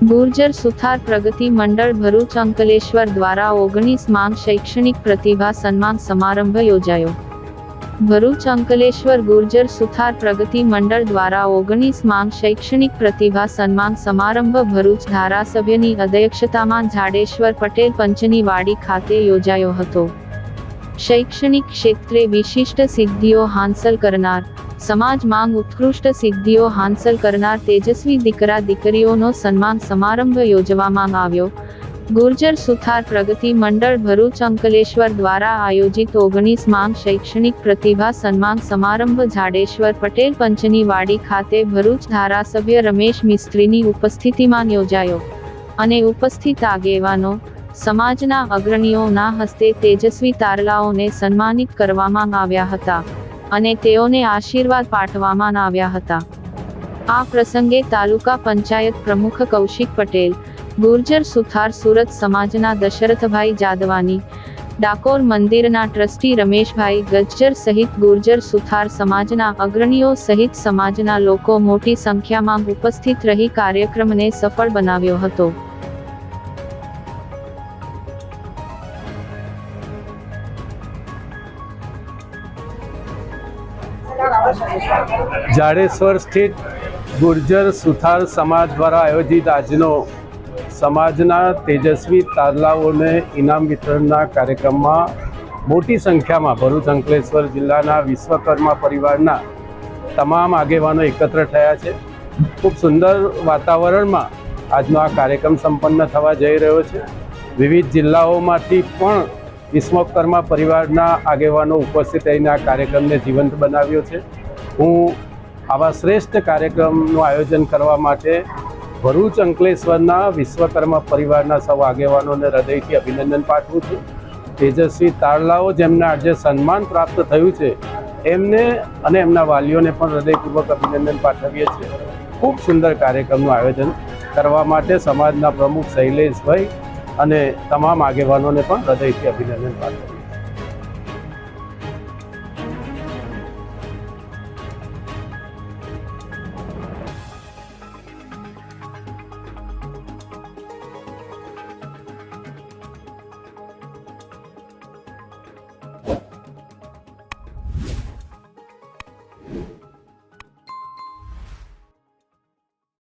ગુર્જર સુથાર પ્રગતિ મંડળ ભરૂચ અંકલેશ્વર દ્વારા ઓગણીસ માંગ શૈક્ષણિક પ્રતિભા સન્માન સમારંભ યોજાયો. ભરૂચ અંકલેશ્વર ગુર્જર સુથાર પ્રગતિ મંડળ દ્વારા ઓગણીસ માંગ શૈક્ષણિક પ્રતિભા સન્માન સમારંભ ભરૂચ ધારાસભ્યની અધ્યક્ષતામાં જાડેશ્વર પટેલ પંચની વાડી ખાતે યોજાયો હતો. શૈક્ષણિક ક્ષેત્રે વિશિષ્ટ સિદ્ધિઓ હાંસલ કરનાર સમાજ માંગ ઉત્કૃષ્ટ સિદ્ધિઓ હાંસલ કરનાર તેજસ્વી દીકરા દીકરીઓનો સન્માન સમારંભ યોજવામાં આવ્યો. ગુર્જર સુથાર પ્રગતિ મંડળ ભરૂચ અંકલેશ્વર દ્વારા આયોજિત ઓગણીસ માંગ શૈક્ષણિક પ્રતિભા સન્માન સમારંભ જાડેશ્વર પટેલ પંચની વાડી ખાતે ભરૂચ ધારાસભ્ય રમેશ મિસ્ત્રીની ઉપસ્થિતિમાં યોજાયો અને ઉપસ્થિત આગેવાનો, સમાજના અગ્રણીઓના હસ્તે તેજસ્વી તારલાઓને સન્માનિત કરવામાં આવ્યા હતા. અને તેઓને આશીર્વાદ પાઠવવામાં આવ્યા હતા. આ પ્રસંગે તાલુકા પંચાયત પ્રમુખ કૌશિક પટેલ, ગુર્જર સુથાર સુરત સમાજના દશરથભાઈ જાદવાની, ડાકોર મંદિરના ટ્રસ્ટી રમેશભાઈ ગજ્જર સહિત ગુર્જર સુથાર સમાજના અગ્રણીઓ સહિત સમાજના લોકો મોટી સંખ્યામાં ઉપસ્થિત રહી કાર્યક્રમને સફળ બનાવ્યો હતો. જાડેશ્વર સ્થિત ગુર્જર સુથાર સમાજ દ્વારા આયોજિત આજનો સમાજના તેજસ્વી તારલાઓને ઇનામ વિતરણના કાર્યક્રમમાં મોટી સંખ્યામાં ભરૂચ, અંકલેશ્વર જિલ્લાના વિશ્વકર્મા પરિવારના તમામ આગેવાનો એકત્ર થયા છે. ખૂબ સુંદર વાતાવરણમાં આજનો આ કાર્યક્રમ સંપન્ન થવા જઈ રહ્યો છે. વિવિધ જિલ્લાઓમાંથી પણ વિશ્વકર્મા પરિવારના આગેવાનો ઉપસ્થિત રહીને આ કાર્યક્રમને જીવંત બનાવ્યો છે. હું આવા શ્રેષ્ઠ કાર્યક્રમનું આયોજન કરવા માટે ભરૂચ અંકલેશ્વરના વિશ્વકર્મા પરિવારના સૌ આગેવાનોને હૃદયથી અભિનંદન પાઠવું છું. તેજસ્વી તારલાઓ જેમને આજે સન્માન પ્રાપ્ત થયું છે, એમને અને એમના વાલીઓને પણ હૃદયપૂર્વક અભિનંદન પાઠવીએ છીએ. ખૂબ સુંદર કાર્યક્રમનું આયોજન કરવા માટે સમાજના પ્રમુખ શૈલેષભાઈ અને તમામ આગેવાનોને પણ હૃદયથી અભિનંદન પાઠવીએ